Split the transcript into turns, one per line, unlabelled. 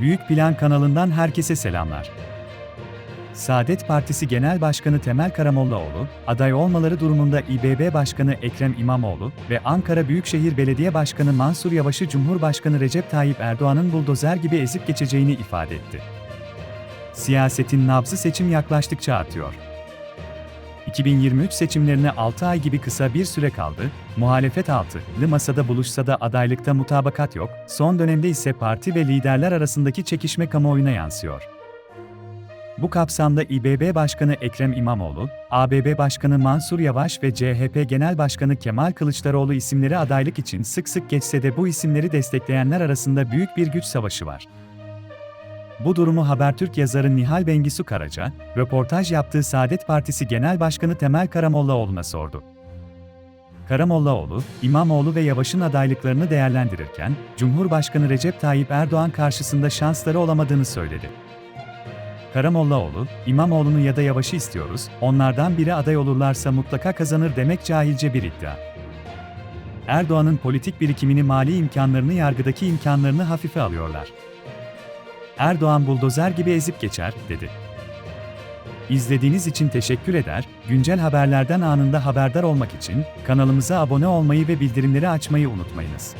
Büyük Plan kanalından herkese selamlar. Saadet Partisi Genel Başkanı Temel Karamollaoğlu, aday olmaları durumunda İBB Başkanı Ekrem İmamoğlu ve Ankara Büyükşehir Belediye Başkanı Mansur Yavaş'ı Cumhurbaşkanı Recep Tayyip Erdoğan'ın buldozer gibi ezip geçeceğini ifade etti. Siyasetin nabzı seçim yaklaştıkça artıyor. 2023 seçimlerine 6 ay gibi kısa bir süre kaldı, muhalefet altılı masada buluşsa da adaylıkta mutabakat yok, son dönemde ise parti ve liderler arasındaki çekişme kamuoyuna yansıyor. Bu kapsamda İBB Başkanı Ekrem İmamoğlu, ABB Başkanı Mansur Yavaş ve CHP Genel Başkanı Kemal Kılıçdaroğlu isimleri adaylık için sık sık geçse de bu isimleri destekleyenler arasında büyük bir güç savaşı var. Bu durumu Habertürk yazarı Nihal Bengisu Karaca, röportaj yaptığı Saadet Partisi Genel Başkanı Temel Karamollaoğlu'na sordu. Karamollaoğlu, İmamoğlu ve Yavaş'ın adaylıklarını değerlendirirken, Cumhurbaşkanı Recep Tayyip Erdoğan karşısında şansları olamadığını söyledi. Karamollaoğlu, İmamoğlu'nu ya da Yavaş'ı istiyoruz, onlardan biri aday olurlarsa mutlaka kazanır demek cahilce bir iddia. Erdoğan'ın politik birikimini mali imkanlarını yargıdaki imkanlarını hafife alıyorlar. Erdoğan buldozer gibi ezip geçer, dedi. İzlediğiniz için teşekkür eder, güncel haberlerden anında haberdar olmak için kanalımıza abone olmayı ve bildirimleri açmayı unutmayınız.